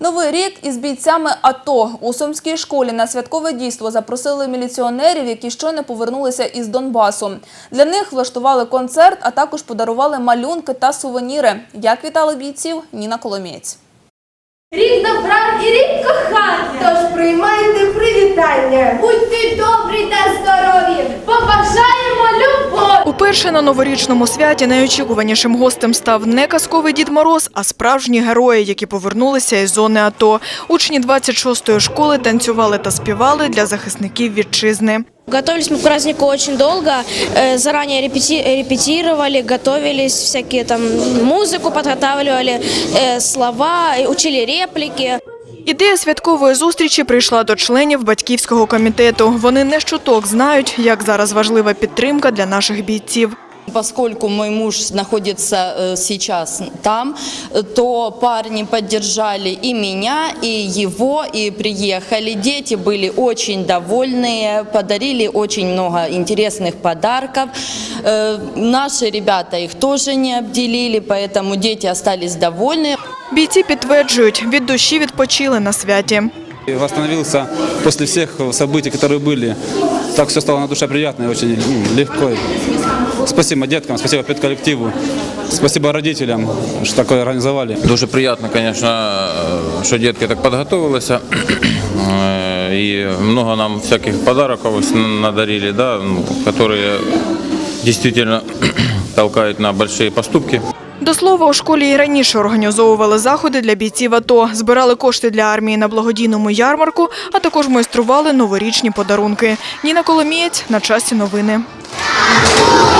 Новий рік із бійцями АТО у Сумській школі на святкове дійство запросили міліціонерів, які щойно повернулися із Донбасу. Для них влаштували концерт, а також подарували малюнки та сувеніри. Як вітали бійців Ніна Коломієць. Рік добра і рік кохання. Тож приймайте привітання. Будьте добрі та здорові. Любові. Уперше на новорічному святі найочікуванішим гостем став не казковий Дід Мороз, а справжні герої, які повернулися із зони АТО. Учні 26-ї школи танцювали та співали для захисників вітчизни. Готовились мы к празднику очень долго, э, заранее репети- репетировали, готовились, всякие там музыку подготавливали, э, слова, и учили реплики. Ідея святкової зустрічі прийшла до членів батьківського комітету. Вони не щуток знають, як зараз важлива підтримка для наших бійців. Поскольку мой муж находится э, сейчас там, э, то парни поддержали и меня, и его, и приехали. Дети были очень довольные, подарили очень много интересных подарков. Э, Наши ребята их тоже не обделили, поэтому дети остались довольны. Бійці підтверджують, від душі відпочили на святі. И Восстановился после всех событий, которые были. Так все стало на душе приятно и очень м, легко. Спасибо деткам, спасибо педколлективу, спасибо родителям, что такое организовали. Дуже приятно, конечно, э, что детки так подготовились. Э, И много нам всяких подарков ось надарили, да, ну, которые действительно толкают на большие поступки. До слова, у школі і раніше організовували заходи для бійців АТО, збирали кошти для армії на благодійному ярмарку, а також майстрували новорічні подарунки. Ніна Коломієць на часі новини. Любов